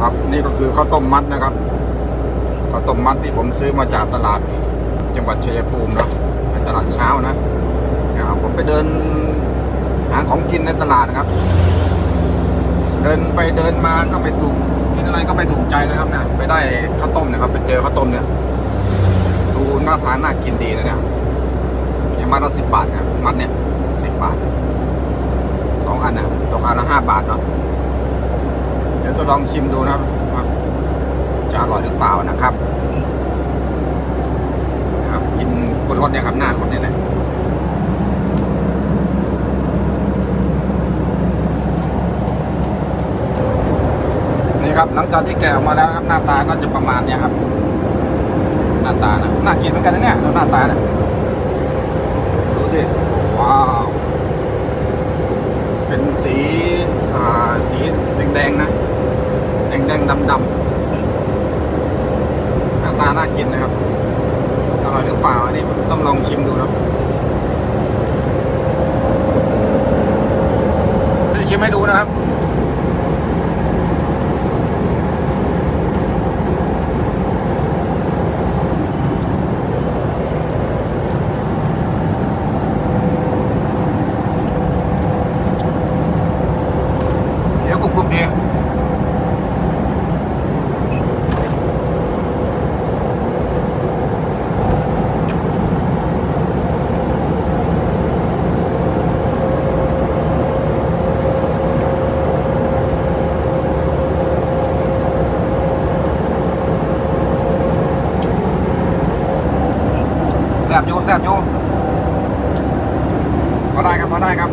ครับ นี่ก็คือข้าวต้มมัดนะครับข้าวต้มมัดที่ผมซื้อมาจากตลาดจังหวัดชัยภูมิเนาะเป็นตลาดเช้านะนะครับผมไปเดินหาของกินในตลาดนะครับ เดินไปเดินมาก็ไม่ถูกกินอะไรก็ไม่ถูกใจนะครับเนี่ยไปได้ข้าวต้มเนี่ยครับไปเจอข้าวต้มเนี่ยดูน่าทานน่ากินดีนะเนี่ยอย่างมัดละสิบบาทครับมัดเนี่ยสิบบาทสองอันนะตกอันละห้าบาทเนาะ ดี๋ยวจะลองชิมดูนะครับจะอร่อยหรือเปล่านะครับนะครับ กินบนรถเนี่ยครับหน้ารถเนี่ยนะนี่ครับ หลังจากที่แกะออกมาแล้วครับ หน้าตาก็จะประมาณเนี้ยครับ หน้าตานะน่ากินเหมือนกันนะเนี่ยหน้าตาเนี่ยดูสิว้าว เป็นสี อ่า สีแดงๆนะ แด งๆดำๆหน้าตาน่ากินนะครับ อร่อยหรือเปล่าอันนี้ต้องลองชิมดูนะจะชิมให้ดูนะครับ บอยู่แซบอยู่พอได้ครับพอได้ครับ